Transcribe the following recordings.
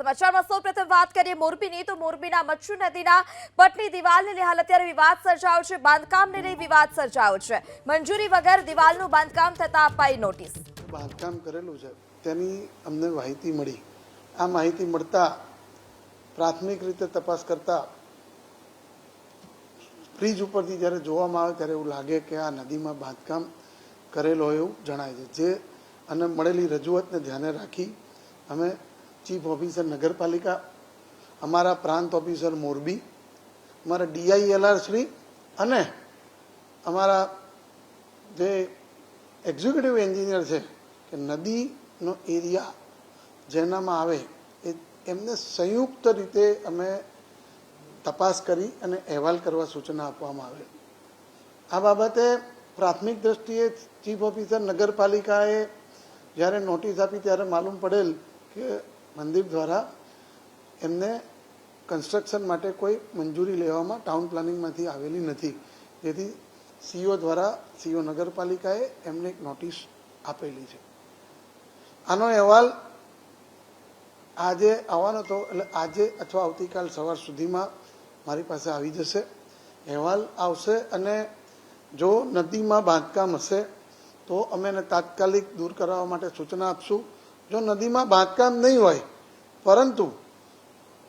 સમાચારમાં સૌપ્રથમ વાત કરીએ મોરબીની. તો મોરબીના મચ્છુ નદીના પટની દિવાલને લઈ હાલ અત્યારે વિવાદ સર્જાયો છે. બાંધકામને લઈ વિવાદ સર્જાયો છે. મંજૂરી વગર દિવાલનું બાંધકામ થતા અપાઈ નોટિસ. બાંધકામ કરેલું છે. તેની અમને માહિતી મળી. આ માહિતી મળતા પ્રાથમિક રીતે તપાસ કરતા ફ્રીજ ઉપરથી જ્યારે જોવામાં આવે ત્યારે એવું લાગે કે આ નદીમાં બાંધકામ કરેલો હોય એવું જણાય છે. જે અને મળેલી રજૂઆતને ધ્યાને રાખી અમે ચીફ ઓફિસર નગરપાલિકા અમારા પ્રાંત ઓફિસર મોરબી, અમારા ડીઆઈએલઆર શ્રી અને અમારા જે એક્ઝિક્યુટિવ એન્જિનિયર છે કે નદીનો એરિયા જેનામાં આવે, એ એમને સંયુક્ત રીતે અમે તપાસ કરી અને અહેવાલ કરવા સૂચના આપવામાં આવે. આ બાબતે પ્રાથમિક દ્રષ્ટિએ ચીફ ઓફિસર નગરપાલિકાએ જ્યારે નોટિસ આપી ત્યારે માલુમ પડેલ કે મંદિર દ્વારા એમને કન્સ્ટ્રક્શન માટે કોઈ મંજૂરી લેવામાં ટાઉન પ્લાનિંગમાંથી આવેલી નથી. જેથી સીઓ દ્વારા સીઓ નગરપાલિકાએ એમને એક નોટિસ આપેલી છે. આનો અહેવાલ આજે આવવાનો હતો એટલે આજે અથવા આવતીકાલ સવાર સુધીમાં મારી પાસે આવી જશે. અહેવાલ આવશે અને જો નદીમાં બાંધકામ હશે તો અમે એને તાત્કાલિક દૂર કરાવવા માટે સૂચના આપશું. જો નદીમાં બાંધકામ નહીં હોય, પરંતુ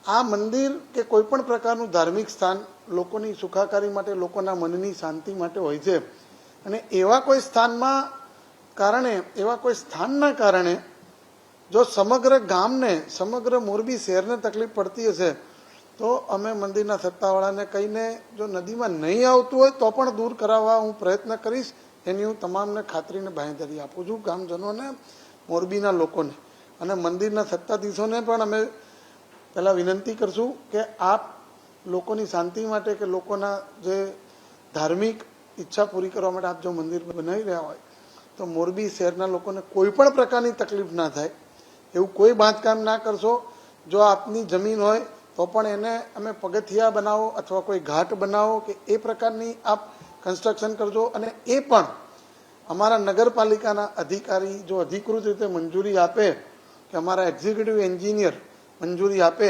આ મંદિર કે કોઈ પણ પ્રકારનું ધાર્મિક સ્થાન લોકોની સુખાકારી માટે, લોકોના મનની શાંતિ માટે હોય છે. અને એવા કોઈ સ્થાનમાં કારણે, એવા કોઈ સ્થાનના કારણે જો સમગ્ર ગામને, સમગ્ર મોરબી શહેરને તકલીફ પડતી હશે, તો અમે મંદિરના સત્તાવાળાને કહીને જો નદીમાં નહીં આવતું હોય, તો પણ દૂર કરાવવા હું પ્રયત્ન કરીશ. એની હું તમામને ખાતરીને બાંહેધરી આપું છું ગામજનોને. મોરબીના લોકોને. અને મંદિરના સત્તાધીશોને પણ અમે પહેલાં વિનંતી કરશું કે આપ લોકોની શાંતિ માટે કે લોકોના જે ધાર્મિક ઈચ્છા પૂરી કરવા માટે આપ જો મંદિર બનાવી રહ્યા હોય, તો મોરબી શહેરના લોકોને કોઈ પણ પ્રકારની તકલીફ ના થાય. એવું કોઈ બાંધકામ ના કરશો. જો આપની જમીન હોય, તો પણ એને અમે પગથિયા બનાવો અથવા કોઈ ઘાટ બનાવો કે એ પ્રકારની આપ કન્સ્ટ્રક્શન કરજો અને એ પણ અમારા નગરપાલિકાના અધિકારી જો અધિકૃત રીતે મંજૂરી આપે કે અમારા એક્ઝિક્યુટિવ એન્જિનિયર મંજૂરી આપે,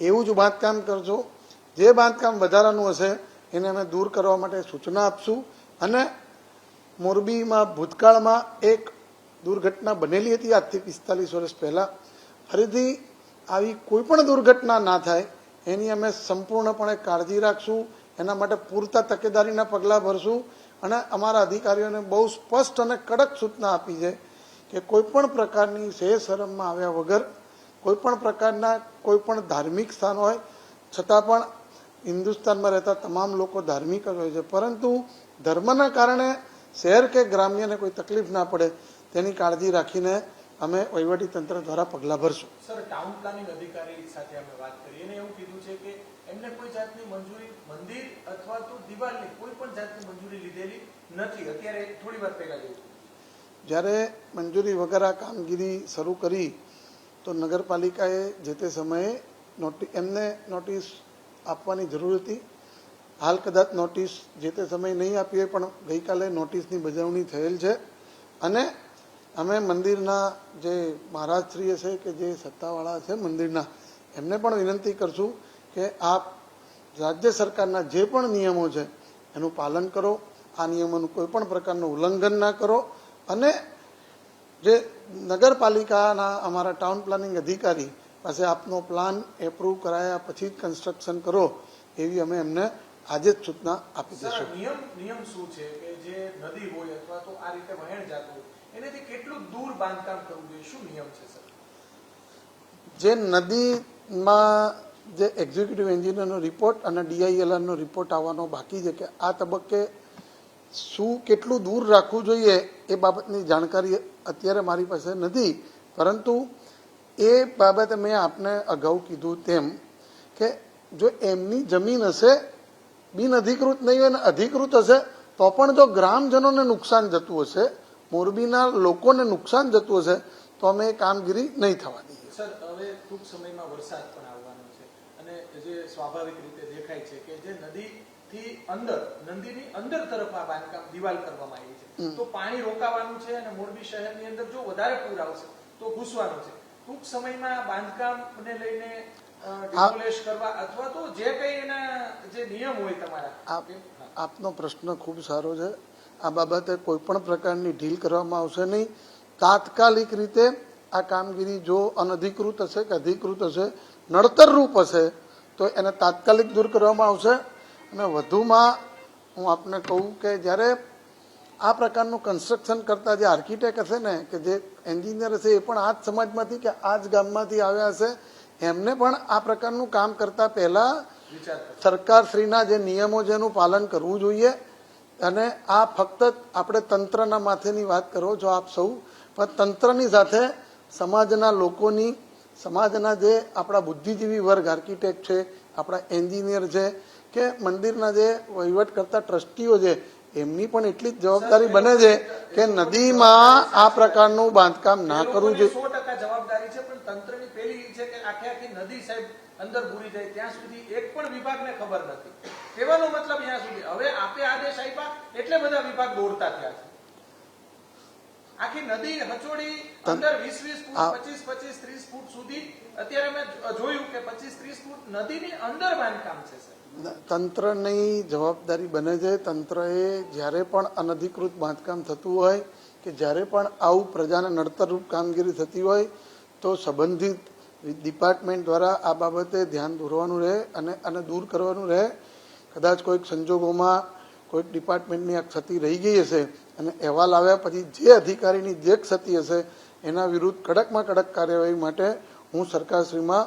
એવું જ બાંધકામ કરજો. જે બાંધકામ વધારાનું હશે, એને અમે દૂર કરવા માટે સૂચના આપશું અને મોરબીમાં ભૂતકાળમાં એક દુર્ઘટના બનેલી હતી આજથી પિસ્તાલીસ વર્ષ પહેલાં. ફરીથી આવી કોઈ પણ દુર્ઘટના ના થાય, એની અમે સંપૂર્ણપણે કાળજી રાખશું. એના માટે પૂરતા તકેદારીના પગલાં ભરશું. અને અમારા અધિકારીઓને બહુ સ્પષ્ટ અને કડક સૂચના આપી છે કે કોઈ પણ પ્રકારની સેહ શરમમાં આવ્યા વગર કોઈ પણ પ્રકારના કોઈ પણ ધાર્મિક સ્થાન હોય, છતાં પણ હિન્દુસ્તાનમાં રહેતા તમામ લોકો ધાર્મિક જ હોય છે. પરંતુ ધર્મના કારણે શહેર કે ગ્રામ્યને કોઈ તકલીફ ના પડે, તેની કાળજી રાખીને અમે તંત્ર દ્વારા પગલાં ભરશું. સર ટાઉન પ્લાનિંગ અધિકારી સાથે અમે વાત કરી એને એવું કીધું છે કે એમને કોઈ જાતની મંજૂરી મંદિર અથવા તો દિવાલની કોઈ પણ જાતની મંજૂરી લીધેલી નથી. અત્યારે થોડી વાર પહેલા જેવું જ્યારે મંજૂરી વગર આ કામગીરી શરૂ કરી તો નગરપાલિકાએ જે તે સમયે નોટિસ એમને નોટિસ આપવાની જરૂર હતી. હાલ કદાચ નોટિસ જે તે સમયે નહીં આપી હોય પણ ગઈકાલે નોટિસની બજવણી થયેલ છે. અને અમે મંદિરના જે મહારાજશ્રીએ છે કે જે સત્તાવાળા છે મંદિરના એમને પણ વિનંતી કરશું કે આપ રાજ્ય સરકારના જે પણ નિયમો છે એનું પાલન કરો આ નિયમોનું કોઈ પણ પ્રકારનું ઉલ્લંઘન ના કરો અને જે નગરપાલિકાના અમારા ટાઉન પ્લાનિંગ અધિકારી પાસે આપનો પ્લાન એપ્રૂવ કરાયા પછી જ કન્સ્ટ્રક્શન કરો એવી અમે એમને આજે જ સૂચના આપી દઈશું. નિયમ નિયમ શું છે કે જે નદી હોય અથવા તો આ રીતે વહેણ જતું એનાથી કેટલું દૂર બાંધકામ કરવું જોઈએ? શું નિયમ છે સર? જે નદીમાં જે એક્ઝિક્યુટિવ એન્જિનિયરનો રિપોર્ટ અને ડીઆઈએલઆરનો રિપોર્ટ આવવાનો બાકી છે કે આ તબક્કે શું કેટલું દૂર રાખવું જોઈએ એ બાબતની જાણકારી અત્યારે મારી પાસે નથી. પરંતુ એ બાબતે મેં આપને અગાઉ કીધું તેમ કે જો એમની જમીન હશે, બિનઅધિકૃત નહીં હોય અને અધિકૃત હશે, તો પણ જો ગ્રામજનોને નુકસાન જતું હશે મોરબીના લોકોને નુકસાન જતું હશે તો અમે કામગીરી નહીં થવા દઈએ. સર હવે ટૂંક સમયમાં વરસાદ પણ આવવાનો છે અને જે સ્વાભાવિક રીતે દેખાય છે કે જે નદીથી અંદર નદીની અંદર તરફ આ બાંધકામ દિવાલ કરવામાં આવી છે. તો પાણી રોકાવાનું છે અને મોરબી શહેરની અંદર જો વધારે પૂર આવશે તો ઘૂસવાનું છે. ટૂંક સમયમાં બાંધકામને લઈને ડિમોલેશ કરવા અથવા તો જે કઈ એના જે નિયમ હોય તમારા. આપ આપનો પ્રશ્ન ખૂબ સારો છે. આ બાબતે કોઈ પણ પ્રકારની ઢીલ કરવામાં આવશે નહીં. તાત્કાલિક રીતે આ કામગીરી જો અનધિકૃત હશે કે અધિકૃત હશે નડતરરૂપ હશે તો એને તાત્કાલિક દૂર કરવામાં આવશે. અને વધુમાં હું આપને કહું કે જ્યારે આ પ્રકારનું કન્સ્ટ્રક્શન કરતા જે આર્કિટેક્ટ હશે ને કે જે એન્જિનિયર હશે એ પણ આ જ સમાજમાંથી કે આ જ ગામમાંથી આવ્યા હશે એમને પણ આ પ્રકારનું કામ કરતા પહેલાં સરકારશ્રીના જે નિયમો છે એનું પાલન કરવું જોઈએ. અને આ ફક્ત આપણે તંત્રના માથેની વાત કરો છો આપ સૌ, પણ તંત્રની સાથે સમાજના લોકોની, સમાજના જે આપણા બુદ્ધિજીવી વર્ગ, આર્કિટેક્ટ છે, આપણા એન્જિનિયર છે, કે મંદિરના જે વહીવટ કરતા ટ્રસ્ટીઓ છે એમની પણ એટલી જ જવાબદારી બને છે કે નદીમાં આ પ્રકારનું બાંધકામ ના કરવું જોઈએ. સો ટકા જવાબદારી છે પણ તંત્રની પેલી છે કે આખે આખી નદી સાહેબ અંદર પૂરી જાય. ત્યાં સુધી એક પણ વિભાગને ખબર નથી. કહેવાનો મતલબ ત્યાં સુધી. હવે આપે આદેશ આપ્યા એટલે બધા વિભાગ દોડતા થયા છે. આખી નદી હચોડી અંદર વીસ વીસ ફૂટ પચીસ પચીસ ત્રીસ ફૂટ સુધી. અત્યારે મેં જોયું કે પચીસ ત્રીસ ફૂટ નદીની અંદર બાંધકામ છે તંત્રની જવાબદારી બને છે. તંત્રએ જ્યારે પણ અનધિકૃત બાંધકામ થતું હોય કે જ્યારે પણ આવું પ્રજાને નડતરરૂપ કામગીરી થતી હોય તો સંબંધિત ડિપાર્ટમેન્ટ દ્વારા આ બાબતે ધ્યાન દોરવાનું રહે અને આને દૂર કરવાનું રહે. કદાચ કોઈક સંજોગોમાં કોઈક ડિપાર્ટમેન્ટની આ ક્ષતિ રહી ગઈ હશે અને અહેવાલ આવ્યા પછી જે અધિકારીની જે ક્ષતિ હશે એના વિરુદ્ધ કડકમાં કડક કાર્યવાહી માટે હું સરકારશ્રીમાં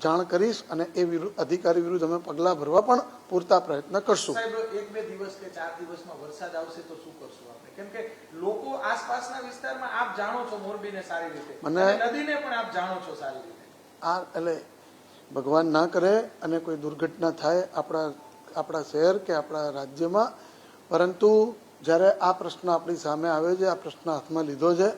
જાણ કરીશ અને એ વિરુદ્ધ અધિકારી વિરુદ્ધ અમે પગલાં ભરવા પણ પૂરતા પ્રયત્ન કરશું. સાહેબ એક બે દિવસ કે ચાર દિવસમાં વરસાદ આવશે તો શું કરશું આપણે? કેમ કે લોકો આસપાસના વિસ્તારમાં આપ જાણો છો મોરબીને સારી રીતે. મને- નદીને પણ આપ જાણો છો સારી રીતે. આ એટલે ભગવાન ના કરે અને કોઈ દુર્ઘટના થાય આપણા આપણા શહેર કે આપણા રાજ્યમાં. પરંતુ જ્યારે આ પ્રશ્ન આપણી સામે આવે છે, આ પ્રશ્ન હાથમાં લીધો છે,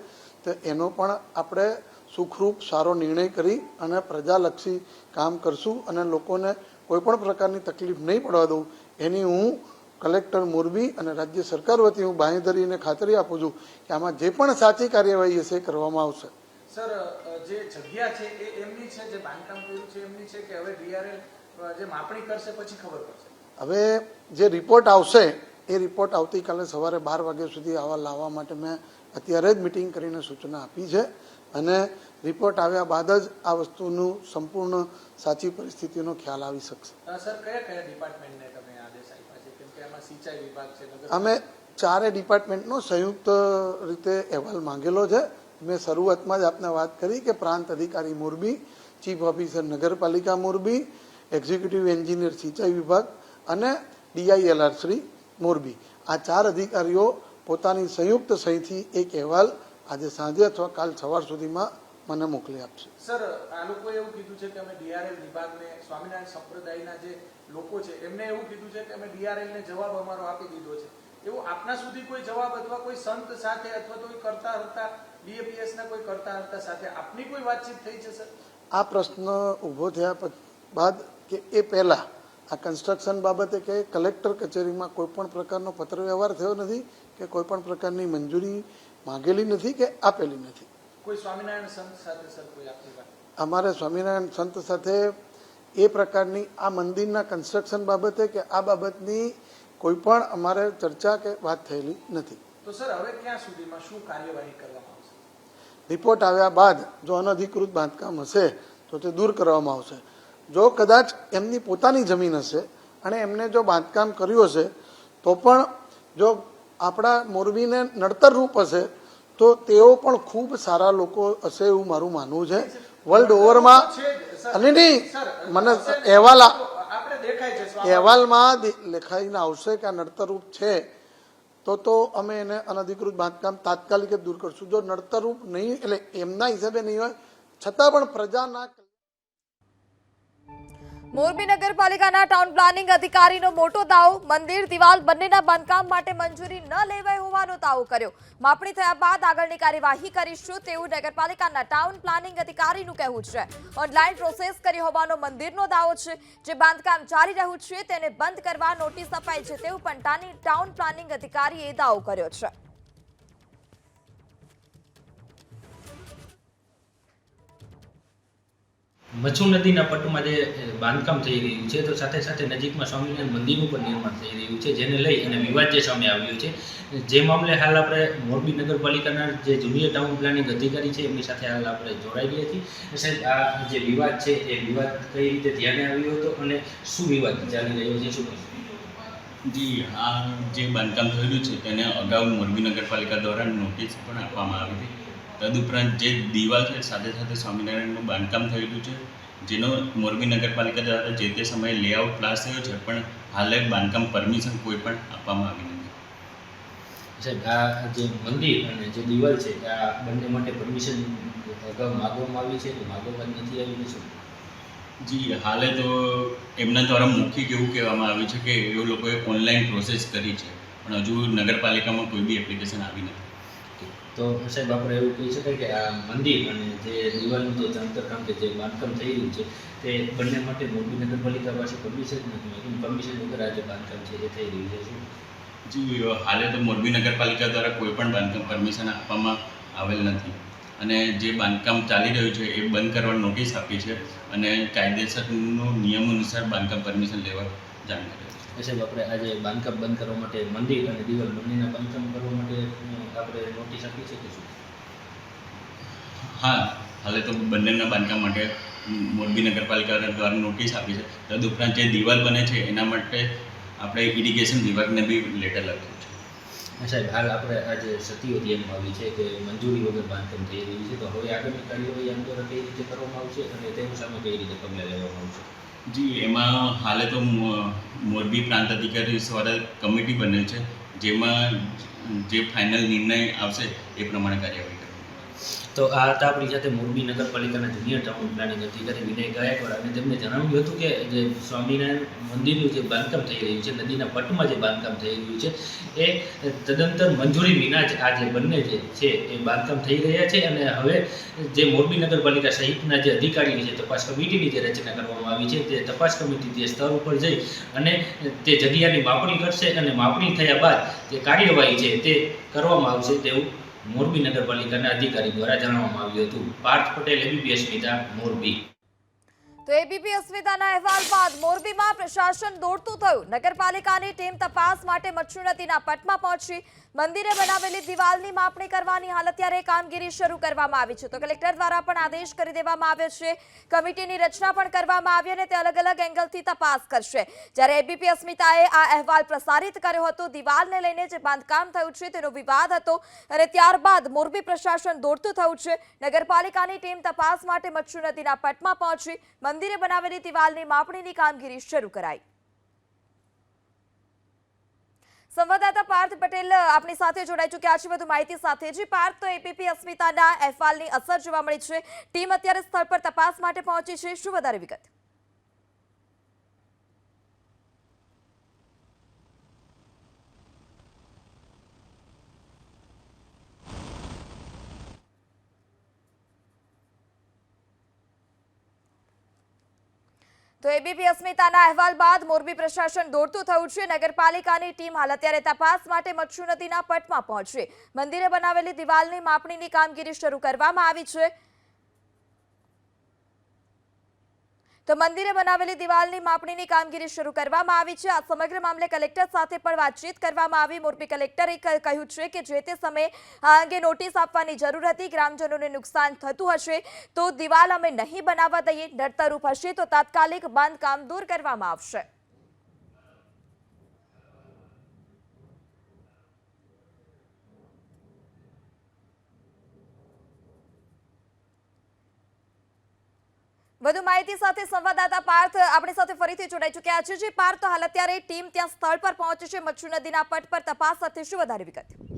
તો એનો પણ આપણે સુખરૂપ સારો નિર્ણય કરી અને પ્રજાલક્ષી કામ કરશું અને લોકોને કોઈ પણ પ્રકારની તકલીફ નહીં પડવા દઉં. એની હું કલેક્ટર મોરબી અને રાજ્ય સરકાર વતી હું બાંહેધરી ધરીને ખાતરી આપું છું કે આમાં જે પણ સાચી કાર્યવાહી હશે કરવામાં આવશે. સર જે જગ્યા છે એ એમની છે, જે બાંધકામ કર્યું છે એમની છે કે હવે ડીઆરએલ જે માપણી કરશે પછી ખબર પડશે? હવે જે રિપોર્ટ આવશે એ રિપોર્ટ આવતીકાલે સવારે બાર વાગ્યા સુધી આવા લાવવા માટે મેં અત્યારે જ મિટિંગ કરીને સૂચના આપી છે. અને રિપોર્ટ આવ્યા બાદ જ આ વસ્તુનું સંપૂર્ણ સાચી પરિસ્થિતિનો ખ્યાલ આવી શકશે. સર કયા કયા ડિપાર્ટમેન્ટને તમે આદેશ આપ્યા છે? કેમ કે આમાં સિંચાઈ વિભાગ છે અમે ચારે ડિપાર્ટમેન્ટનો સંયુક્ત રીતે અહેવાલ માંગેલો છે. મેં શરૂઆતમાં જ આપને વાત કરી કે પ્રાંત અધિકારી મોરબી ચીફ ઓફિસર નગરપાલિકા મોરબી એક્ઝિક્યુટિવ એન્જિનિયર સિંચાઈ વિભાગ અને ડીઆઈએલઆર શ્રી મોરબી. આ ચાર અધિકારીઓ પોતાની સંયુક્ત સહીથી એક અહેવાલ આજે સાંજે અથવા કાલ સવાર સુધીમાં મને મોકલી આપશે. સર આ લોકોએ એવું કીધું છે કે અમે ડીઆરએલ વિભાગને સ્વામિનારાયણ સંપ્રદાયના જે લોકો છે એમને એવું કીધું છે કે અમે ડીઆરએલને જવાબ અમારો આપી દીધો છે. એવો આપના સુધી કોઈ જવાબ અથવા કોઈ સંત સાથે અથવા તો કોઈ કરતા હતા બીએપીએસના કોઈ કરતા હતા સાથે આપની કોઈ વાતચીત થઈ છે સર? આ પ્રશ્ન ઊભો થયા બાદ કે એ પહેલા આ કન્સ્ટ્રક્શન બાબતે કે કલેક્ટર કચેરીમાં કોઈ પણ પ્રકારનો પત્ર વ્યવહાર થયો નથી કે કોઈ પણ પ્રકારની મંજૂરી માંગેલી નથી કે આપેલી નથી? કોઈ સ્વામિનારાયણ સંત સાથે સર કોઈ અમારે સ્વામિનારાયણ સંત સાથે એ પ્રકારની આ મંદિરના કન્સ્ટ્રક્શન બાબતે કે આ બાબતની કોઈ પણ અમારે ચર્ચા કે વાત થયેલી નથી. તો સર હવે ક્યાં સુધીમાં શું કાર્યવાહી કરવામાં આવશે? રિપોર્ટ આવ્યા બાદ જો અનધિકૃત બાંધકામ હશે તો તે દૂર કરવામાં આવશે. જો કદાચ એમની પોતાની જમીન હશે અને એમને જો બાંધકામ કર્યું હશે, તો પણ જો આપણા મોરબીને નડતરરૂપ હશે, તો તેઓ પણ ખૂબ સારા લોકો હશે એવું મારું માનવું છે વર્લ્ડ ઓવરમાં. અને નહીં, મને અહેવાલ અહેવાલમાં લેખાઈને આવશે કે આ નડતરરૂપ છે તો તો અમે એને અનધિકૃત બાંધકામ તાત્કાલિક દૂર કરશું જો નડતરરૂપ નહીં, એટલે એમના હિસાબે નહીં હોય, છતાં પણ પ્રજાના મોરબી નગરપાલિકાના ટાઉન પ્લાનિંગ અધિકારીનો મોટો દાવ, મંદિર, દિવાલ બંનેના બાંધકામ માટે મંજૂરી ન લેવાઈ હોવાનો દાવો કર્યો. માપણી થયા બાદ આગળની કાર્યવાહી કરીશું તેવું નગરપાલિકાના ટાઉન પ્લાનિંગ અધિકારીનું કહેવું છે. ઓનલાઈન પ્રોસેસ કરી હોવાનો મંદિરનો દાવો છે. જે બાંધકામ ચાલી રહ્યું છે તેને બંધ કરવા નોટિસ અપાઈ છે તેવું પણ ટાઉન પ્લાનિંગ અધિકારીએ દાવો કર્યો છે. મચ્છુ નદીના પટ્ટમાં જે બાંધકામ થઈ રહ્યું છે, તો સાથે સાથે નજીકમાં સ્વામિનારાયણ મંદિરનું પણ નિર્માણ થઈ રહ્યું છે, જેને લઈ અને વિવાદ જે સામે આવ્યો છે, જે મામલે હાલ આપણે મોરબી નગરપાલિકાના જે જુનિયર ટાઉન પ્લાનિંગ અધિકારી છે, એમની સાથે હાલ આપણે જોડાઈ છીએ. સાહેબ, આ જે વિવાદ છે, એ વિવાદ કઈ રીતે ધ્યાને આવ્યો હતો અને શું વિવાદ ચાલી રહ્યો છે, શું જી, આ જે બાંધકામ થયેલું છે, તેને અગાઉ મોરબી નગરપાલિકા દ્વારા નોટિસ પણ આપવામાં આવી હતી. તદુપરાંત જે દિવાલ છે સાથે સાથે સ્વામિનારાયણનું બાંધકામ થયેલું છે જેનો મોરબી નગરપાલિકા દ્વારા જે તે સમયે લેઆઉટ ક્લાસ થયો છે પણ હાલે બાંધકામ પરમિશન કોઈ પણ આપવામાં આવી નથી. સાહેબ આ જે મંદિર અને જે દિવાલ છે આ બંને માટે પરમિશન અગાઉ માગવામાં આવી છે કે માગવામાં નથી આવી શું? જી હાલે તો એમના દ્વારા મુખ્ય એવું કહેવામાં આવ્યું છે કે એ લોકોએ ઓનલાઈન પ્રોસેસ કરી છે પણ હજુ નગરપાલિકામાં કોઈ બી એપ્લિકેશન આવી નથી. તો સાહેબ આપણે એવું કહી શકાય કે આ મંદિર અને જે દિવાલનું જે ચણતર કામ કે જે બાંધકામ થઈ રહ્યું છે, તે બંને માટે મોરબી નગરપાલિકા પાસે પરમિશન નથી પરમિશન વગર આ જે બાંધકામ છે, એ થઈ રહ્યું છે જી હાલે તો મોરબી નગરપાલિકા દ્વારા કોઈ પણ બાંધકામ પરમિશન આપવામાં આવેલ નથી. અને જે બાંધકામ ચાલી રહ્યું છે, એ બંધ કરવા નોટિસ આપી છે અને કાયદેસરનો નિયમ અનુસાર બાંધકામ પરમિશન લેવા જાણ કરે. છે સાહેબ આપણે આજે બાંધકામ બંધ કરવા માટે મંદિર અને દિવાલ બંનેના બાંધકામ કરવા માટે આપણે નોટિસ આપી છે કે શું હા હાલે તો બંનેના બાંધકામ માટે મોરબી નગરપાલિકા દ્વારા નોટિસ આપી છે. તદુપરાંત જે દિવાલ બને છે એના માટે આપણે ઇરિગેશન વિભાગને બી લેટર લખ્યું છે. સાહેબ હાલ આપણે આજે સતીઓ ધ્યાનમાં આવી છે કે મંજૂરી વગર બાંધકામ થઈ રહ્યું છે. તો હવે આગળની કાર્યવાહી દ્વારા કઈ રીતે કરવામાં આવશે અને તેની સામે કઈ રીતે પગલાં લેવામાં આવશે? જી એમાં હાલે તો મોરબી પ્રાંત અધિકારી દ્વારા કમિટી બનેલ છે, જેમાં જે ફાઇનલ નિર્ણય આવશે એ પ્રમાણે કાર્યવાહી. તો આ હતા આપણી સાથે મોરબી નગરપાલિકાના જુનિયર ટાઉન પ્લાનિંગ અધિકારી વિનય ગાયકવાડ. અને તેમણે જણાવ્યું હતું કે જે સ્વામિનારાયણ મંદિરનું જે બાંધકામ થઈ રહ્યું છે, નદીના પટમાં જે બાંધકામ થઈ રહ્યું છે, એ તદંતર મંજૂરી વિના જ આ જે બંને જે છે, એ બાંધકામ થઈ રહ્યા છે. અને હવે જે મોરબી નગરપાલિકા સહિતના જે અધિકારીઓ છે, તપાસ કમિટીની જે રચના કરવામાં આવી છે, તે તપાસ કમિટી તે સ્તર ઉપર જઈ અને તે જગ્યાની માપણી કરશે અને માપણી થયા બાદ જે કાર્યવાહી છે, તે કરવામાં આવશે તેવું મોરબી નગરપાલિકાના અધિકારી દ્વારા જણાવવામાં આવ્યું હતું. પાર્થ પટેલ એબીપી નેતા મોરબી. તો એબીપી અસ્મિતાના અહેવાલ બાદ મોરબીમાં પ્રશાસન દોડતું થયું. નગરપાલિકાની ટીમ તપાસ માટે મચ્છુ પટમાં પહોંચી. મંદિરે બનાવેલી દિવાલની માપણી કરવાની હાલ અત્યારે કામગીરી શરૂ કરવામાં આવી છે. તો કલેક્ટર દ્વારા પણ આદેશ કરી દેવામાં આવ્યો છે. કમિટીની રચના પણ કરવામાં આવી અને તે અલગ અલગ એંગલથી તપાસ કરશે. જ્યારે એબીપી અસ્મિતાએ આ અહેવાલ પ્રસારિત કર્યો હતો, દિવાલને લઈને જે બાંધકામ થયું છે તેનો વિવાદ હતો અને ત્યારબાદ મોરબી પ્રશાસન દોડતું થયું છે. નગરપાલિકાની ટીમ તપાસ માટે મચ્છુ નદીના પટમાં પહોંચી. મંદિરે બનાવેલી દિવાલની માપણીની કામગીરી શરૂ કરાઈ. સંવાદદાતા પાર્થ પટેલ આપણી સાથે જોડાઈ ચૂક્યા છે. વધુ માહિતી સાથે જે પાર્થ, તો એપીપી અસ્મિતાના અહેવાલની અસર જોવા મળી છે. ટીમ અત્યારે સ્થળ પર તપાસ માટે પહોંચી છે. શું વધારે વિગત? તો એબીપી અસ્મિતાના અહેવાલ બાદ મોરબી પ્રશાસન દોડતું થયું છે. નગરપાલિકાની ટીમ હાલ અત્યારે તપાસ માટે મચ્છુ નદીના પટમાં પહોંચશે મંદિરે બનાવેલી દિવાલની માપણીની કામગીરી શરૂ કરવામાં આવી છે. તો મંદિરે બનાવેલી દિવાલની માપણીની કામગીરી શરૂ કરવામાં આવી છે. આ સમગ્ર મામલે કલેક્ટર સાથે પણ વાતચીત કરવામાં આવી. મોરબી કલેક્ટરે કહ્યું છે કે જે તે સમયે આ અંગે નોટિસ આપવાની જરૂર હતી. ગ્રામજનોને નુકસાન થતું હશે તો દિવાલ અમે નહીં બનાવવા દઈએ. નડતરૂપ હશે તો તાત્કાલિક બાંધકામ દૂર કરવામાં આવશે. વધુ માહિતી સાથે સંવાદદાતા પાર્થ આપણી સાથે ફરીથી જોડાઈ ચૂક્યા છે. જે પાર્થ, હાલ અત્યારે ટીમ ત્યાં સ્થળ પર પહોંચી છે. મચ્છુ નદીના પટ પર તપાસ સાથે શું વધારે વિગત?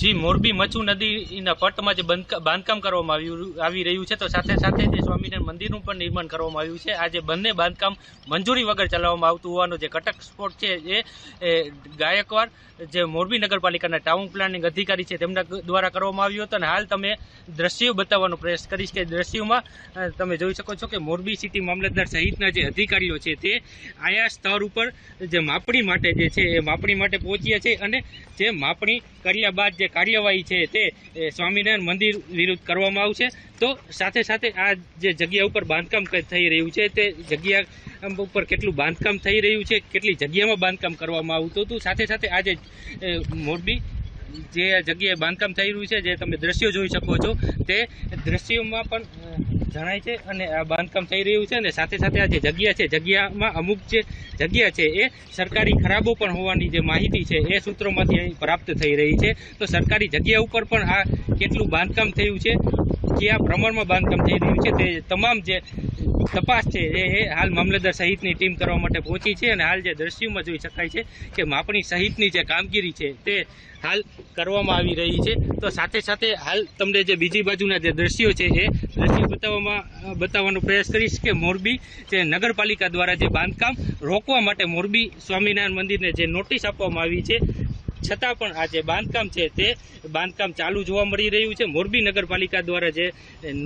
જી, મોરબી મચુ નદીના પટમાં જે બાંધકામ કરવામાં આવ્યું આવી રહ્યું છે, તો સાથે સાથે જે સ્વામિનારાયણ મંદિરનું પણ નિર્માણ કરવામાં આવ્યું છે. આ જે બંને બાંધકામ મંજૂરી વગર ચલાવવામાં આવતું હોવાનો જે કટક સ્પોટ છે, એ ગાયકવાડ, જે મોરબી નગરપાલિકાના ટાઉન પ્લાનિંગ અધિકારી છે, તેમના દ્વારા કરવામાં આવ્યું હતું. અને હાલ તમે દ્રશ્યો બતાવવાનો પ્રયાસ કરીશ કે દ્રશ્યોમાં તમે જોઈ શકો છો કે મોરબી સિટી મામલતદાર સહિતના જે અધિકારીઓ છે, તે આયા સ્તર ઉપર જે માપણી માટે જે છે, એ માપણી માટે પહોંચ્યા છે અને જે માપણી કર્યા બાદ જે કાર્યવાહી છે તે સ્વામિનારાયણ મંદિર વિરુદ્ધ કરવામાં આવશે. તો સાથે સાથે આ જે જગ્યા ઉપર બાંધકામ થઈ રહ્યું છે, તે જગ્યા ઉપર કેટલું બાંધકામ થઈ રહ્યું છે, કેટલી જગ્યામાં બાંધકામ કરવામાં આવતું હતું સાથે સાથે આજે મોરબી જે જગ્યાએ બાંધકામ થઈ રહ્યું છે, જે તમે દ્રશ્યો જોઈ શકો છો, તે દ્રશ્યોમાં પણ જણાય છે અને આ બાંધકામ થઈ રહ્યું છે અને સાથે સાથે આ જે જગ્યા છે, જગ્યામાં અમુક જે જગ્યા છે એ સરકારી ખરાબો પણ હોવાની જે માહિતી છે એ સૂત્રોમાંથી અહીં પ્રાપ્ત થઈ રહી છે. તો સરકારી જગ્યા ઉપર પણ આ કેટલું બાંધકામ થયું છે કયા પ્રમાણમાં બાંધકામ થઈ રહ્યું છે તે તમામ જે તપાસ છે એ હાલ મામલતદાર સહિતની ટીમ કરવા માટે પહોંચી છે અને હાલ જે દ્રશ્યોમાં જોઈ શકાય છે કે માપણી સહિતની જે કામગીરી છે તે હાલ કરવામાં આવી રહી છે. તો સાથે સાથે હાલ તમને જે બીજી બાજુના જે દ્રશ્યો છે એ દ્રશ્યો બતાવવામાં, બતાવવાનો પ્રયાસ કરીશ કે મોરબી જે નગરપાલિકા દ્વારા જે બાંધકામ રોકવા માટે મોરબી સ્વામિનારાયણ મંદિરને જે નોટિસ આપવામાં આવી છે છતાં પણ આ જે બાંધકામ છે તે બાંધકામ ચાલુ જોવા મળી રહ્યું છે. મોરબી નગરપાલિકા દ્વારા જે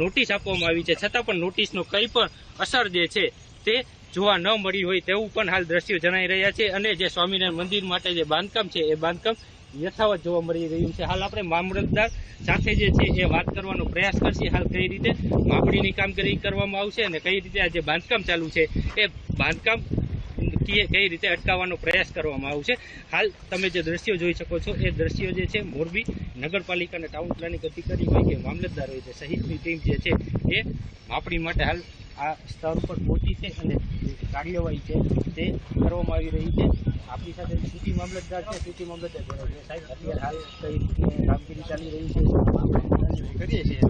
નોટિસ આપવામાં આવી છે, છતાં પણ નોટિસનો કંઈ પણ અસર જે છે તે જોવા ન મળી હોય તેવું પણ હાલ દ્રશ્યો જણાઈ રહ્યા છે અને જે સ્વામિનારાયણ મંદિર માટે જે બાંધકામ છે, એ બાંધકામ યથાવત જોવા મળી રહ્યું છે. હાલ આપણે મામલતદાર સાથે જે છે એ વાત કરવાનો પ્રયાસ કરશે. હાલ કઈ રીતે માપણીની કામગીરી કરવામાં આવશે અને કઈ રીતે આ જે બાંધકામ ચાલુ છે, એ બાંધકામ કઈ કઈ રીતે અટકાવવાનો પ્રયાસ કરવામાં આવશે હાલ તમે જે દ્રશ્યો જોઈ શકો છો એ દ્રશ્યો જે છે મોરબી નગરપાલિકાના ટાઉન પ્લાનિંગ અધિકારી હોય કે મામલતદાર હોય છે સહિતની ટીમ જે છે એ માપણી માટે હાલ આ સ્તર ઉપર પહોંચી છે અને કાર્યવાહી છે તે કરવામાં આવી રહી છે આપણી સાથે સિટી મામલતદાર છે સિટી મામલતદાર સાહેબ અત્યારે હાલ કઈ કામગીરી ચાલી રહી છે? કરીએ છીએ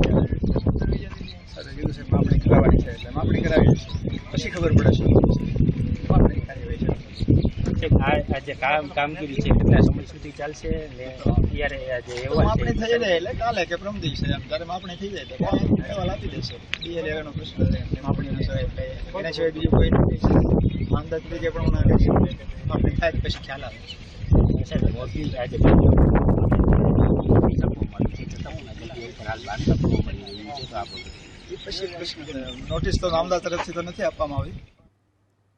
સાથે કીધું છે માપણી કરાવવાની છે એટલે માપણી કરાવીએ છીએ. પછી ખબર પડે છે. છે આ જે કામ કામગીરી છે કેટલા સમય સુધી ચાલશે ને અત્યારે આ જે અહેવાલ આપણે થઈ જાય એટલે કાલે કે પ્રમ દિવસે એમ. ત્યારે માપણી થઈ જાય તો અહેવાલ આપી દેશે. બીએ લેવાનો પ્રશ્ન છે. છે એટલે એના સિવાય બીજું કોઈ નથી. અંદાજ તરીકે પણ છે. માપણી થાય પછી ખ્યાલ આવે. સાહેબ મોરબી પછી પ્રશ્ન નોટિસ તો નામદાર તરફથી તો નથી આપવામાં આવી.